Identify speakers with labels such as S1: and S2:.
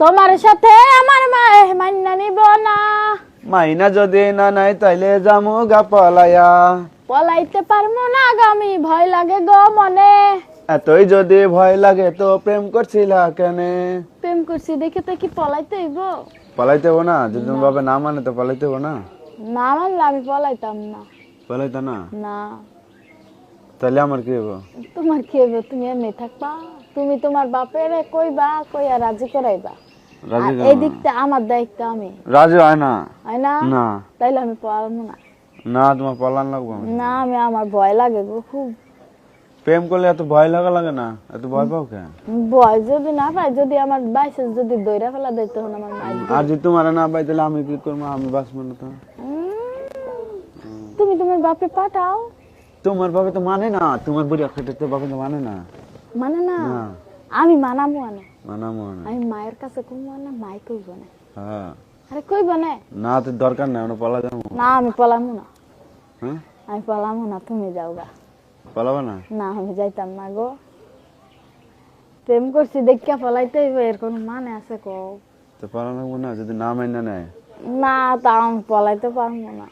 S1: তোমার সাথে আমার মা মান্না নিব না।
S2: মাইনা যদি না নাই তাইলে জামু গা পলায়া।
S1: পলাইতে পারব না আগামী ভয় লাগে গো মনে।
S2: এতই যদি ভয় লাগে তো প্রেম করছিলা কেনে?
S1: প্রেম করছি দেখে তো কি পলাইতে হইব?
S2: পলাইতে হব না যদি তোমার বাবা না মানে তো পলাইতে হব না।
S1: না মানলে আমি পলাইতাম না।
S2: পলাইতে না?
S1: না।
S2: তাহলে আমার কি হব
S1: তোমার কি হইব? তুমি এমনি থাকবা। তুমি তোমার বাপের কইবা কইয়া রাজি করাইবা। এই দিকটা আমার দায়িত্ব আমি।
S2: রাজি হয় না?
S1: হয় না?
S2: না।
S1: তাইলে আমি পারব না।
S2: না তোমার পলান লাগবো
S1: না আমি আমার ভয় লাগে গো খুব।
S2: প্রেম করলে এত ভয় লাগা লাগে না? এত ভয় পাও কেন?
S1: ভয় যদি না পাই যদি আমার বাইসে যদি দইরা ফেলা দেয় তখন আমার মার
S2: আর যদি তোমার না পাই তাহলে আমি কি করব? আমি বাঁচবো না তো।
S1: তুমি তোমার বাপে পাঠাও।
S2: তোমার বাবা তো মানে না। তোমার বুড়ি খেতে তো বাবা তো মানে না।
S1: মানে না। আমি মানাবো না
S2: মানাবো না
S1: আমি মায়ের কাছে কইব না মাই কইব না
S2: হ্যাঁ।
S1: আরে কইব না
S2: না তো দরকার নাই আমরা পলা যাব।
S1: না আমি পলামো না।
S2: হ্যাঁ?
S1: আমি পলামো না তুমি যাও গা।
S2: পলাবো না?
S1: না আমি যাইতাম না গো। প্রেম করছি দেখিয়া পলাইতে এর কোনো মানে আছে কও।
S2: তো পলা লাগবো না যদি না মাইনা নেয়।
S1: না তা আমি পলাইতে পারব না।